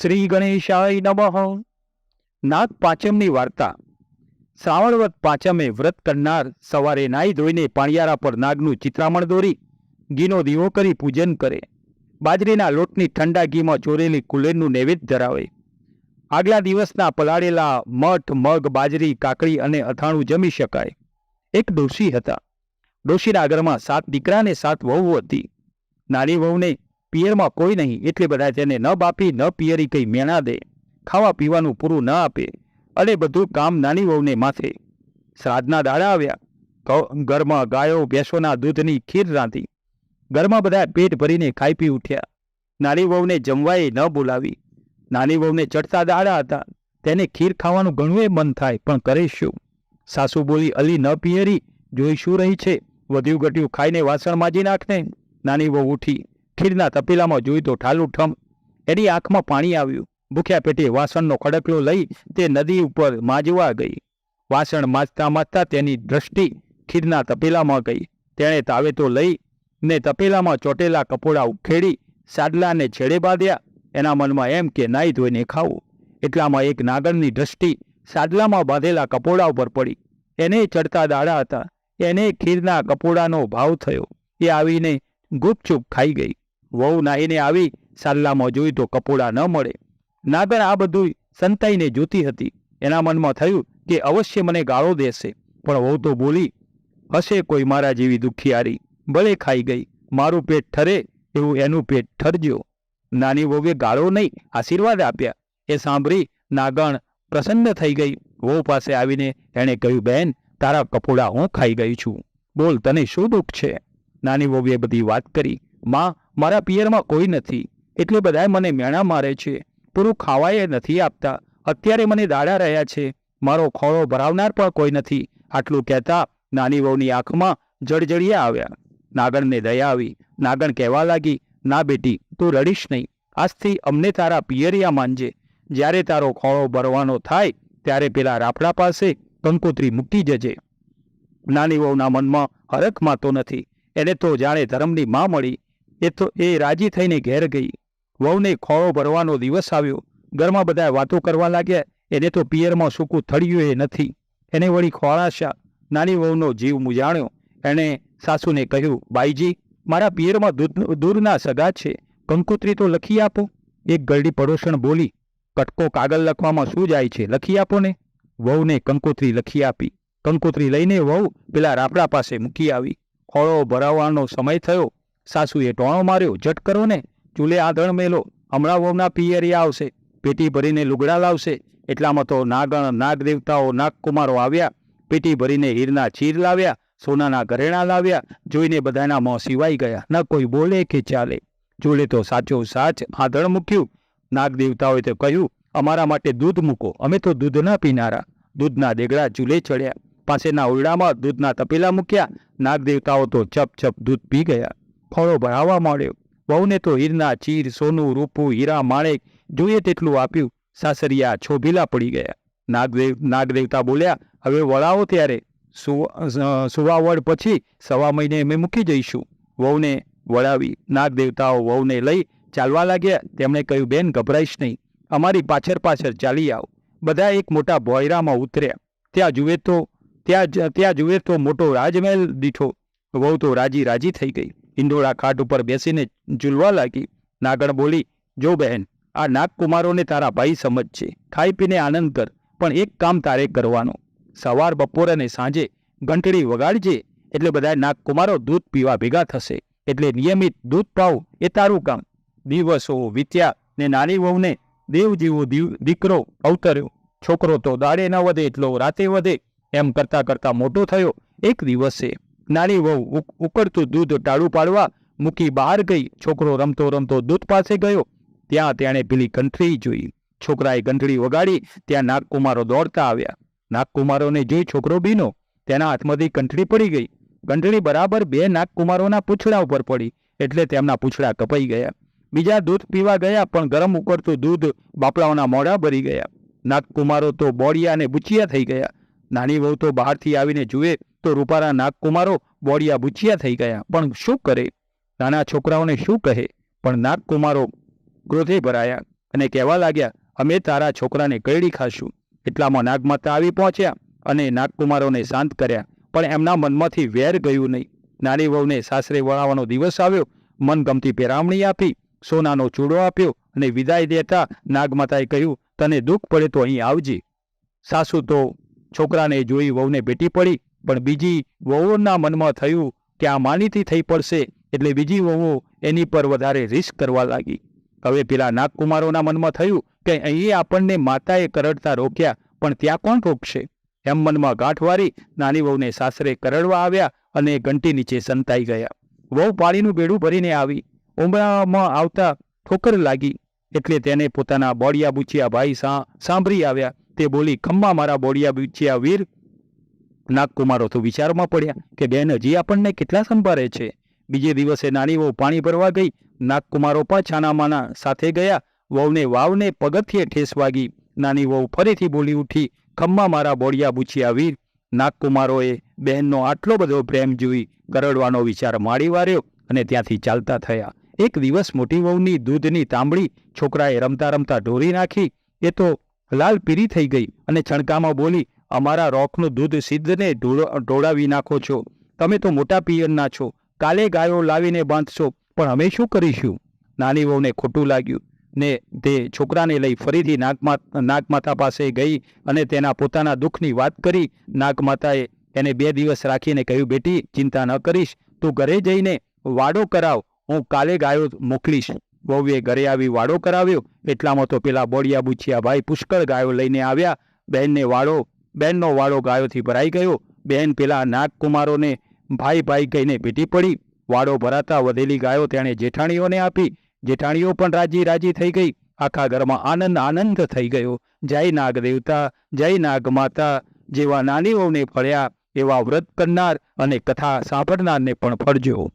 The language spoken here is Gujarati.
શ્રી ગણેશાય નમઃ. નાગ પાંચમની વાર્તા. શ્રાવણવત પાંચમે વ્રત કરનાર સવારે નાહી ધોઈને પાણિયારા પર નાગનું ચિત્રામણ દોરી, ઘીનો દીવો કરી પૂજન કરે. બાજરીના લોટની ઠંડા ઘીમાં ચોરેલી કુલેરનું નૈવેદ્ય ધરાવે. આગલા દિવસના પલાળેલા મઠ, મગ, બાજરી, કાકડી અને અથાણું જમી શકાય. એક ડોશી હતા. ડોશીના ઘરમાં સાત દીકરા અને સાત વહુ હતી. નાની વહુને પિયરમાં કોઈ નહીં એટલે બધા તેને ન બાપી, ન પિયરી કંઈ મેણા દે. ખાવા પીવાનું પૂરું ન આપે. અને બધું કામ નાની વહુને માથે. શ્રાદ્ધના દાડા આવ્યા. ઘરમાં ગાયો, ભેંસોના દૂધની ખીર રાંધી. ઘરમાં બધા પેટ ભરીને ખાઈ પી ઉઠ્યા. નાની વહુને જમવાએ ન બોલાવી. નાની વહુને ચડતા દાડા હતા. તેને ખીર ખાવાનું ઘણું મન થાય, પણ કરે શું? સાસુ બોલી, અલી ન પિયરી, જોઈ શું રહી છે? વધ્યું ઘટ્યું ખાઈને વાસણ માજી નાખને. નાની વહુ ઉઠી. ખીરના તપેલામાં જોઈ તો ઠાલું ઠમ. એની આંખમાં પાણી આવ્યું. ભૂખ્યા પેટે વાસણનો ખડકલો લઈ તે નદી ઉપર માજવા ગઈ. વાસણ માજતા માજતા તેની દ્રષ્ટિ ખીરના તપેલામાં ગઈ. તેણે તાવેતો લઈ ને તપેલામાં ચોટેલા કપોડા ઉખેડી સાડલાને છેડે બાંધ્યા. એના મનમાં એમ કે નાઈ ધોઈને ખાવું એટલામાં એક નાગરની દ્રષ્ટિ સાડલામાં બાંધેલા કપોડા ઉપર પડી. એને ચડતા દાડા હતા. એને ખીરના કપોડાનો ભાવ થયો. એ આવીને ગુપચુપ ખાઈ ગઈ. વહુ નાહીને આવી સાલ્લામાં જોઈ તો કપોડા ન મળે. નાગર આ બધું સંતાઈને જોતી હતી. એના મનમાં થયું કે અવશ્ય મને ગાળો દેશે. પણ વહુ તો બોલી, હશે કોઈ મારા જેવી દુખિયારી. ભલે ખાઈ ગઈ. મારું પેટ ઠરે એવું એનું પેટ ઠરજો. નાની વહુએ ગાળો નહીં, આશીર્વાદ આપ્યા. એ સાંભળી નાગણ પ્રસન્ન થઈ ગઈ. વહુ પાસે આવીને એણે કહ્યું બહેન તારા કપોડા હું ખાઈ ગઈ છું. બોલ, તને શું દુઃખ છે? નાની વહુએ બધી વાત કરી. માં મારા પિયરમાં કોઈ નથી. એટલે બધાએ મને મેણા મારે છે. પૂરું ખાવાય નથી આપતા. અત્યારે મને દાડા રહ્યા છે. મારો ખોળો ભરાવનાર પણ કોઈ નથી. આટલું કહેતા નાની વહુની આંખમાં જળજળિયા આવ્યા. નાગણને દયા આવી. નાગણ કહેવા લાગી, ના બેટી, તું રડીશ નહીં. આજથી અમને તારા પિયરિયા માનજે જ્યારે તારો ખોળો ભરવાનો થાય, ત્યારે પેલા રાફડા પાસે કંકોત્રી મૂકી જજે. નાની વહુના મનમાં હરખ માતો નથી. એને તો જાણે ધર્મની માં મળી. એ તો એ રાજી થઈને ઘેર ગઈ. વહુને ખોળો ભરવાનો દિવસ આવ્યો. ઘરમાં બધા વાતો કરવા લાગ્યા. એને તો પિયરમાં સૂકું થળિયું એ નથી. એને વળી ખોળાશા. નાની વહુનો જીવ મુજાણ્યો એણે સાસુને કહ્યું, બાઈજી, મારા પિયરમાં દૂરના સગા છે. કંકોત્રી તો લખી આપો. એક ગરડી પડોશણ બોલી, કટકો કાગળ લખવામાં શું જાય છે? લખી આપો ને. વહુને કંકોત્રી લખી આપી. કંકોત્રી લઈને વહુ પેલા રાપડા પાસે મૂકી આવી. ખોળો ભરાવવાનો સમય થયો. સાસુએ ટોણો માર્યો જટ કરો ને. ચૂલે આધણ મેલો. હમણાં વહુના પિયરિયા આવશે. પેટી ભરીને લુગડા લાવશે. એટલામાં તો નાગણ નાગ દેવતાઓ નાગકુમારો આવ્યા. પેટી ભરીને હીરના ચીર લાવ્યા. સોનાના ઘરેણા લાવ્યા. જોઈને બધાના મોં સિવાઈ ગયા. ન કોઈ બોલે કે ચાલે. જોડે તો સાચો સાચ આધણ મૂક્યું. નાગ દેવતાઓએ તો કહ્યું, અમારા માટે દૂધ મૂકો. અમે તો દૂધ ન પીનારા. દૂધના દેગડા ચૂલે ચડ્યા. પાસેના ઓરડામાં દૂધના તપેલા મૂક્યા. નાગ દેવતાઓ તો ચપ ચપ દૂધ પી ગયા. ફળો ભરાવા માંડ્યો વહુને તો હીરના ચીર, સોનું, રૂપું, હીરા, માણેક જોઈએ તેટલું આપ્યું. સાસરિયા છોભીલા પડી ગયા. નાગદેવ, નાગદેવતા બોલ્યા, હવે વળાવો ત્યારે. સુવાવડ પછી સવા મહિને અમે મૂકી જઈશું. વહુને વળાવી નાગદેવતાઓ વહુને લઈ ચાલવા લાગ્યા. તેમણે કહ્યું, બેન, ગભરાઈશ નહીં. અમારી પાછળ પાછળ ચાલી આવ. બધા એક મોટા ભોયરામાં ઉતર્યા. ત્યાં જુએ તો, ત્યાં ત્યાં જુએ તો મોટો રાજમહેલ દીઠો. વહુ તો રાજી રાજી થઈ ગઈ. ઇંડોળા ખાટ ઉપર બેસીને ઝૂલવા લાગી. નાગણ બોલી, જો બહેન, આ નાગકુમારોને તારા ભાઈ સમજ છે. ખાઈ પીને આનંદ કર, પણ એક કામ તારે કરવાનું. સવાર, બપોર અને સાંજે ઘંટડી વગાડજે, એટલે બધા નાગકુમારો દૂધ પીવા ભેગા થશે. એટલે નિયમિત દૂધ પાવ એ તારું કામ. દિવસો વીત્યા ને નાની વહુને દેવ જેવો દીકરો અવતર્યો. છોકરો તો દાડે ન વધે, એટલો રાતે વધે. એમ કરતાં કરતાં મોટો થયો એક દિવસે. નાની વહુ ઉકળતું દૂધ ટાળું પાડવા મૂકી બહાર ગઈ. છોકરો રમતો રમતો દૂધ પાસે ગયો. ત્યાં તેણે પેલી કંઠરી જોઈ. છોકરાએ ઘંટડી વગાડી. ત્યાં નાગકુમારો દોડતા આવ્યા. નાગકુમારોને જોઈ છોકરો બીનો તેના હાથમાંથી કંઠડી પડી ગઈ. ઘંટડી બરાબર બે નાગકુમારોના પૂંછડા ઉપર પડી એટલે તેમના પૂંછડા કપાઈ ગયા. બીજા દૂધ પીવા ગયા પણ ગરમ ઉકળતું દૂધ બાપડાઓના મોઢા ભરી ગયા. નાગકુમારો તો બોડિયા અને બુચિયા થઈ ગયા. નાની વહુ તો બહારથી આવીને જુએ તો રૂપારા નાગકુમારો બોડિયા બુચિયા થઈ ગયા. પણ શું કરે? નાના છોકરાઓને શું કહે? પણ નાગકુમારો ક્રોધે ભરાયા અને કહેવા લાગ્યા, અમે તારા છોકરાને કરડી ખાશું. એટલામાં નાગમાતા આવી પહોંચ્યા અને નાગકુમારોને શાંત કર્યા. પણ એમના મનમાંથી વેર ગયું નહીં. નાની વહુને સાસરે વળાવવાનો દિવસ આવ્યો. મનગમતી પેરામણી આપી, સોનાનો ચૂડો આપ્યો અને વિદાય દેતા નાગમાતાએ કહ્યું, તને દુઃખ પડે તો અહીં આવજે. સાસુ તો છોકરાને જોઈ વહુને ભેટી પડી, પણ બીજી વહુઓના મનમાં થયું કે આ માનીતી થઈ પડશે એટલે બીજી વહુઓ એની પર વધારે રિસ્ક કરવા લાગી. હવે પેલા નાગકુમારોના મનમાં થયું કે અહીં આપણને માતાએ કરડતા રોક્યા, પણ ત્યાં કોણ રોકશે? એમ મનમાં ગાંઠ વારી નાની વહુને સાસરે કરડવા આવ્યા અને ઘંટી નીચે સંતાઈ ગયા. વહુ પાણીનું બેડું ભરીને આવી. ઉમરામાં આવતા ઠોકર લાગી એટલે તેને પોતાના બોડિયા બુચિયા ભાઈ સાંભળી આવ્યા. તે બોલી, ખમ્મા મારા બોડિયા બુચિયા વીર. નાગકુમારો તો વિચારમાં પડ્યા કે બેન હજી આપણને કેટલા સંભાળે છે. બીજે દિવસે નાની વહુ પાણી ભરવા ગઈ. નાગકુમારો પણ છાનામાના સાથે ગયા. વહુને વાવને પગથિયે ઠેસ વાગી. નાની વહુ ફરીથી બોલી ઉઠી, ખમ્મા મારા બોડિયા બુચિયા વીર. નાગકુમારોએ બહેનનો આટલો બધો પ્રેમ જોઈ કરડવાનો વિચાર માડી વાર્યો અને ત્યાંથી ચાલતા થયા. એક દિવસ મોટી વહુની દૂધની તાંબડી છોકરાએ રમતા રમતા ઢોરી નાખી. એ તો લાલ પીરી થઈ ગઈ અને છણકામાં બોલી, અમારા રોખનું દૂધ સિદ્ધને ઢોળ- ઢોળાવી નાખો છો. તમે તો મોટા પિયરના છો. કાલે ગાયો લાવીને બાંધશો, પણ અમે શું કરીશું? નાની વહુને ખોટું લાગ્યું. ને તે છોકરાને લઈ ફરીથી નાગમા, નાગમાતા પાસે ગઈ અને તેના પોતાના દુઃખની વાત કરી. નાગમાતાએ એને બે દિવસ રાખીને કહ્યું, બેટી, ચિંતા ન કરીશ. તું ઘરે જઈને વાડો કરાવ. હું કાલે ગાયો મોકલીશ. વહુએ ઘરે આવી વાડો કરાવ્યો. એટલામાં તો પેલા બોડિયા બુચિયા ભાઈ પુષ્કળ ગાયો લઈને આવ્યા. બહેનને વાડો બહેનનો વાડો ગાયોથી ભરાઈ ગયો. બહેન પેલા નાગકુમારોને ભાઈ ભાઈ કહીને ભેટી પડી. વાડો ભરાતા વધેલી ગાયો તેણે જેઠાણીઓને આપી. જેઠાણીઓ પણ રાજી રાજી થઈ ગઈ. આખા ઘરમાં આનંદ આનંદ થઈ ગયો. જય નાગ દેવતા જય નાગ માતા જેવા નાની વહુને ફળ્યા એવા વ્રત કરનાર અને કથા સાંભળનારને પણ ફળજો.